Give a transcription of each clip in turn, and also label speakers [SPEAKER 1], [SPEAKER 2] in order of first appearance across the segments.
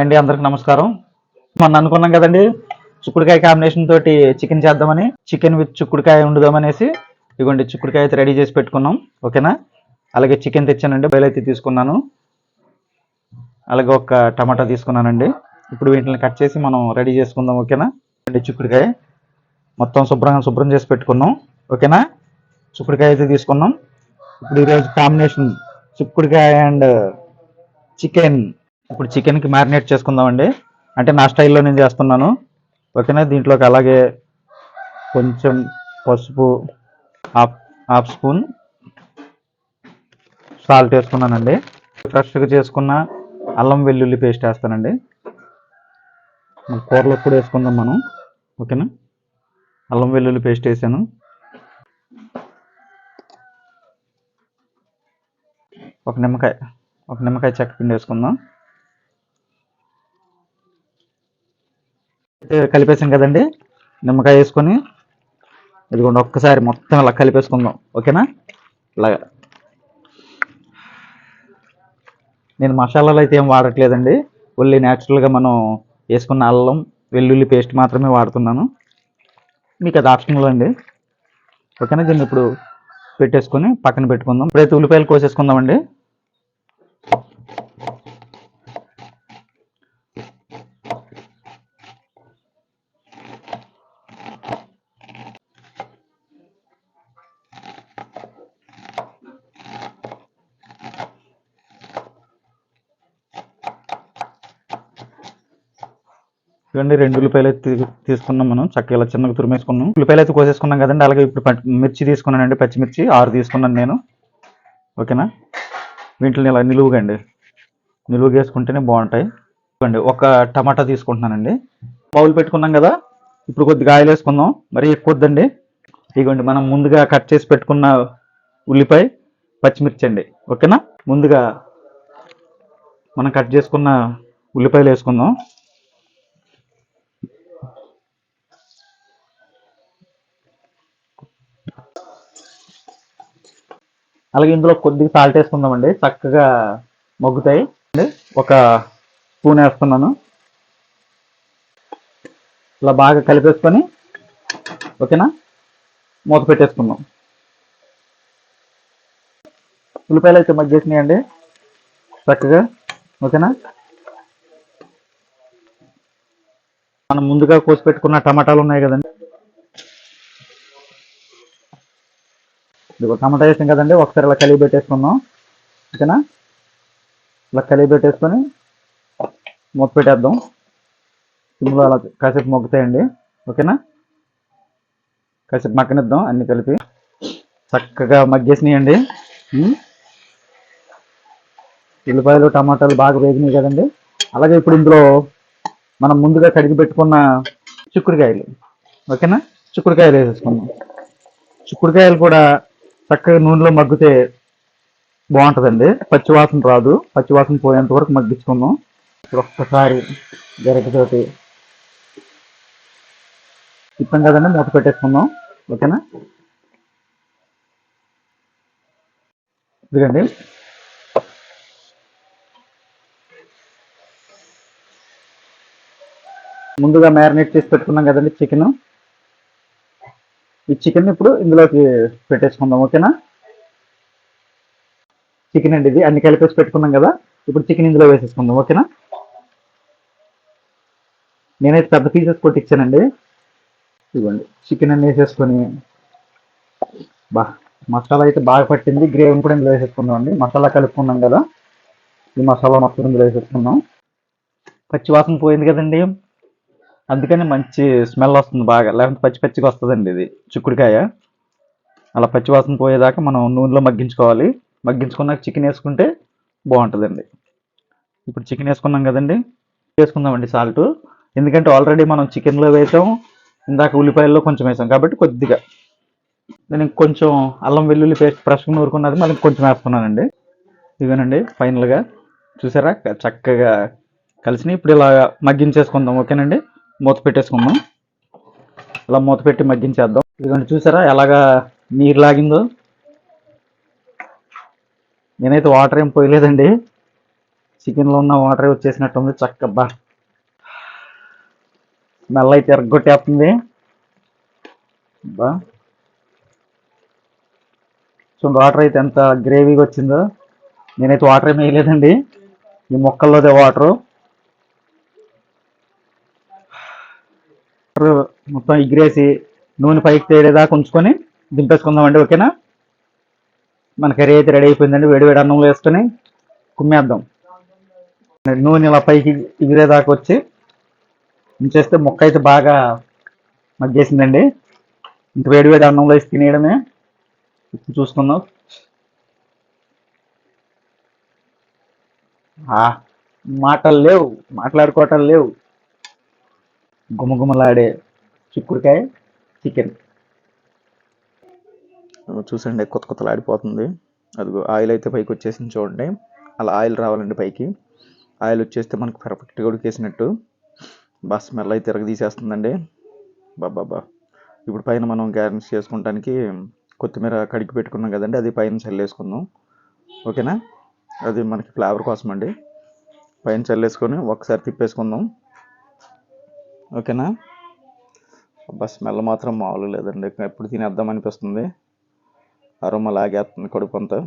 [SPEAKER 1] అండి అందరికి నమస్కారం. మొన్న అనుకున్నాం కదండి చిక్కుడుకాయ కాంబినేషన్ తోటి చికెన్ చేద్దామని చికెన్ విత్ చిక్కుడుకాయ వండుదామనేసి ఇదిగోండి చిక్కుడుకాయ అయితే రెడీ చేసి పెట్టుకున్నాం ఓకేనా? అలాగే చికెన్ తెచ్చానండి బయలు అయితే తీసుకున్నాను. అలాగే ఒక టమాటా తీసుకున్నానండి. ఇప్పుడు వీటిని కట్ చేసి మనం రెడీ చేసుకుందాం ఓకేనా? అండి చిక్కుడుకాయ. మొత్తం శుభ్రంగా శుభ్రం చేసి పెట్టుకున్నాం ఓకేనా? చిక్కుడుకాయ అయితే తీసుకున్నాం. ఇప్పుడు ఈరోజు కాంబినేషన్ చిక్కుడుకాయ అండ్ చికెన్ ఇప్పుడు చికెన్కి మ్యారినేట్ చేసుకుందామండి. అంటే నా స్టైల్లో నేను చేస్తున్నాను. ఓకేనా? దీంట్లోకి అలాగే కొంచెం పసుపు హాఫ్ హాఫ్ స్పూన్ సాల్ట్ వేసుకున్నానండి. ఫ్రెష్గా చేసుకున్న అల్లం వెల్లుల్లి పేస్ట్ వేస్తానండి. మన కూరలో కూడా వేసుకుందాం మనం. ఓకేనా? అల్లం వెల్లుల్లి పేస్ట్ వేసాను. ఒక నిమ్మకాయ ఒక నిమ్మకాయ చెక్క పిండి వేసుకుందాం. అయితే కలిపేసాం కదండి? నిమ్మకాయ వేసుకొని. ఇదిగోండి ఒక్కసారి మొత్తం ఇలా కలిపేసుకుందాం. ఓకేనా? ఇలాగా. నేను మసాలాలు అయితే ఏం వాడట్లేదండి. ఓన్లీ న్యాచురల్గా మనం వేసుకున్న అల్లం వెల్లుల్లి పేస్ట్ మాత్రమే వాడుతున్నాను. మీకు అది ఆప్షనల్ అండి. ఓకేనా? దీన్ని ఇప్పుడు పెట్టేసుకొని పక్కన పెట్టుకుందాం. ఇప్పుడైతే ఉల్లిపాయలు కోసేసుకుందామండి. ఇవన్నీ రెండు ఉల్లిపాయలు అయితే తీసుకున్నాం మనం. చక్కగా ఇలా చిన్నగా తురిమేసుకున్నాం. ఉల్లిపాయలు అయితే కోసేసుకున్నాం కదండి. అలాగే ఇప్పుడు పచ్చి- మిర్చి తీసుకున్నానండి పచ్చిమిర్చి. ఆరు తీసుకున్నాను నేను. ఓకేనా? వీటిని ఇలా నిలువుగా అండి నిలువుగా వేసుకుంటేనే బాగుంటాయి. ఇవ్వండి ఒక టమాటా తీసుకుంటున్నానండి. బౌల్ పెట్టుకున్నాం కదా. ఇప్పుడు కొద్దిగా ఆయిల్ వేసుకుందాం. మరి ఎక్కువ వద్దండి ఇదిగోండి మనం ముందుగా కట్ చేసి పెట్టుకున్న ఉల్లిపాయ పచ్చిమిర్చి అండి. ఓకేనా? ముందుగా మనం కట్ చేసుకున్న ఉల్లిపాయలు వేసుకుందాం. అలాగే ఇందులో కొద్దిగా సాల్ట్ వేసుకుందామండి. చక్కగా మగ్గుతాయి. ఒక స్పూన్ వేస్తున్నాను. ఇలా బాగా కలిపేసుకొని ఓకేనా? మూత పెట్టేసుకుందాం. ఉల్లిపాయలు అయితే మగ్గేసినాయండి. చక్కగా ఓకేనా? మనం ముందుగా కోసి పెట్టుకున్న టమాటాలు ఉన్నాయి కదండి. ఇదిగో టమాటా వేసాం కదండి ఒకసారి ఇలా కలిగి పెట్టేసుకుందాం. ఓకేనా? ఇలా కలిగి పెట్టేసుకొని మూత పెట్టేద్దాం. సిమ్లో అలా కాసేపు మొగ్గుతాయండి. ఓకేనా? కాసేపు మగ్గనిద్దాం అన్ని కలిపి. చక్కగా మగ్గేసినాయండి. ఉల్లిపాయలు టమాటాలు బాగా వేగినాయి కదండి. అలాగే ఇప్పుడు ఇందులో మనం ముందుగా కడిగి పెట్టుకున్న చిక్కుడుకాయలు. ఓకేనా? చిక్కుడుకాయలు వేసేసుకుందాం. చిక్కుడుకాయలు కూడా చక్కగా నూనెలో మగ్గితే బాగుంటుందండి. పచ్చివాసన రాదు. పచ్చివాసన పోయేంత వరకు మగ్గించుకుందాం. ఇప్పుడు ఒక్కసారి గరిటతోటి తిప్పాం కదండి మూత పెట్టేసుకుందాం. ఓకేనా? ఇదిగండి. ముందుగా మ్యారినేట్ చేసి పెట్టుకున్నాం కదండి చికెన్. ఈ చికెన్ ఇప్పుడు ఇందులోకి పెట్టేసుకుందాం ఓకేనా? చికెన్ అండి ఇది. అన్ని కలిపేసి పెట్టుకున్నాం కదా. ఇప్పుడు చికెన్ ఇందులో వేసేసుకుందాం ఓకేనా? నేనైతే పెద్ద పీసెస్ కొట్టించానండి ఇదిగోండి చికెన్ అన్ని వేసేసుకొని. బా మసాలా అయితే బాగా పట్టింది. గ్రేవీని కూడా ఇందులో వేసేసుకుందాం అండి. మసాలా కలుపుకున్నాం కదా. ఈ మసాలా మొత్తం ఇందులో వేసేసుకుందాం. పచ్చి వాసన పోయింది కదండి. అందుకని మంచి స్మెల్ వస్తుంది బాగా. లేకపోతే పచ్చి పచ్చిగా వస్తుందండి ఇది. చిక్కుడుకాయ. అలా పచ్చి వాసన పోయేదాకా మనం నూనెలో మగ్గించుకోవాలి. మగ్గించుకున్నాక చికెన్ వేసుకుంటే బాగుంటుందండి. ఇప్పుడు చికెన్ వేసుకున్నాం కదండి. వేసుకుందామండి సాల్ట్ ఎందుకంటే ఆల్రెడీ మనం చికెన్లో వేసాం. ఇందాక ఉల్లిపాయల్లో కొంచెం వేసాం కాబట్టి కొద్దిగా. నేను ఇంకొంచెం అల్లం వెల్లుల్లి పేస్ట్ ఫ్రెష్గా నూరుకున్నది మళ్ళీ కొంచెం వేస్తున్నానండి. ఇదేనండి ఫైనల్గా చూసారా? చక్కగా కలిసి ఇప్పుడు ఇలా మగ్గించేసుకుందాం. ఓకేనండి? మూత పెట్టేసుకుందాం. ఇలా మూత పెట్టి మగ్గించేద్దాం. ఇదిగోండి చూసారా ఎలాగా నీరు లాగిందో? నేనైతే వాటర్ ఏం పోయలేదండి. చికెన్లో ఉన్న వాటర్ వచ్చేసినట్టుంది చక్క బా స్మెల్ అయితే ఎరగొట్టేస్తుంది. బా. చూడండి వాటర్ అయితే ఎంత గ్రేవీగా వచ్చిందో. నేనైతే వాటర్ ఏమి వేయలేదండి. ఈ మొక్కల్లోదే వాటరు. మొత్తం ఎగిరేసి నూనె పైకి తేలేదాకా ఉంచుకొని దింపేసుకుందామండి ఓకేనా? మన కర్రీ అయితే రెడీ అయిపోయిందండి. వేడి వేడి అన్నంలో వేసుకొని కుమ్మేద్దాం. నూనె ఇలా పైకి ఎగిరేదాకా వచ్చి ఉంచేస్తే మొక్క అయితే బాగా మగ్గేసిందండి. ఇంక వేడి వేడి అన్నంలో వేసి తినేయడమే. ఇప్పుడు చూసుకుందాం. ఆ, మాటలు లేవు. మాట్లాడుకోవటం లేవు. గుమగుమలాడే చిక్కుడుకాయ చికెన్. చూసండి కొత్త కొత్తలాడిపోతుంది. అది అదిగో ఆయిల్ అయితే పైకి వచ్చేసింది చూడండి. అలా ఆయిల్ రావాలండి పైకి. ఆయిల్ వచ్చేస్తే మనకు పర్ఫెక్ట్గా ఉడికేసినట్టు బా స్మెల్ అయితే తిరగ తీసేస్తుందండి బాబా ఇప్పుడు పైన మనం గ్యారెన్స్ చేసుకుంటానికి కొత్తిమీర కడిగి పెట్టుకున్నాం కదండి అది పైన చల్లేసుకుందాం. ఓకేనా? అది మనకి ఫ్లేవర్ కోసం అండి పైన చల్లేసుకొని ఒకసారి తిప్పేసుకుందాం. ఓకేనా? అబ్బా స్మెల్ మాత్రం మామూలు లేదండి. ఎప్పుడు తినేద్దాం అనిపిస్తుంది. అరుమ లాగేస్తుంది కడుపు అంతా.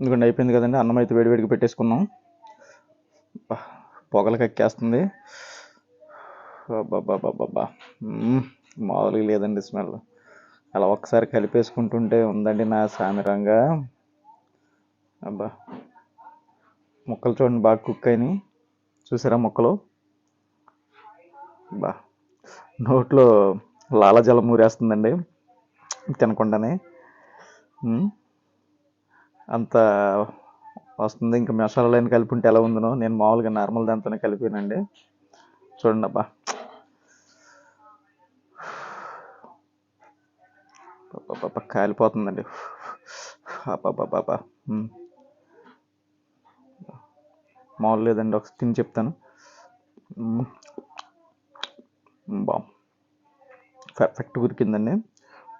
[SPEAKER 1] ఎందుకంటే అయిపోయింది కదండి. అన్నం అయితే వేడివేడికి పెట్టేసుకున్నాం. అబ్బా, పొగలు కక్కేస్తుంది బాబా మామూలుగా లేదండి స్మెల్. అలా ఒకసారి కలిపేసుకుంటుంటే ఉందండి నా సామిరంగా. అబ్బా. ముక్కలు చూడండి బాగా కుక్ అయినాయి. చూసారా ముక్కలు? బా. నోట్లో లాలజలం ఊరేస్తుందండి. తినకుండానే. అంత వస్తుంది. ఇంకా మసాలాలు కలిపి ఉంటే ఎలా ఉందనో నేను మామూలుగా నార్మల్ దాంతోనే కలిపానండి. చూడండి అబ్బా. కాలిపోతుందండి. కాలిపోతుందండి అబ్బాబ్బాబ్బా మామూలు లేదండి ఒక తిని చెప్తాను. బా. పర్ఫెక్ట్ ఉరికిందండి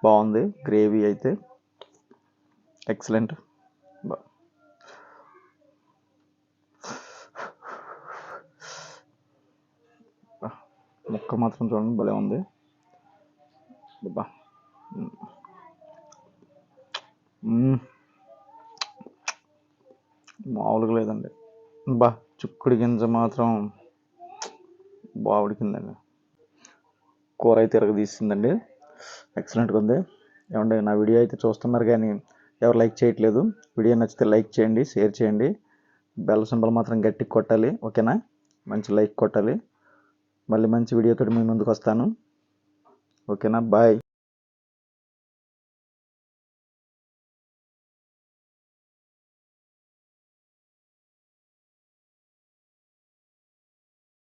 [SPEAKER 1] బాగుంది. గ్రేవీ అయితే. ఎక్సలెంట్. బా. ముక్క మాత్రం చూడండి భలే ఉంది. బా. మామూలుగా లేదండి. బా చిక్కుడు గింజ మాత్రం బాగా కూర అయితే తీసిందండి ఎక్సలెంట్గా ఉంది. ఏమండి నా వీడియో అయితే చూస్తున్నారు కానీ ఎవరు లైక్ చేయట్లేదు. వీడియో నచ్చితే లైక్ చేయండి షేర్ చేయండి. బెల్ సింబల్ మాత్రం గట్టికి కొట్టాలి ఓకేనా? మంచి లైక్ కొట్టాలి. మళ్ళీ మంచి వీడియోతో మీ ముందుకు వస్తాను. ఓకేనా? బాయ్.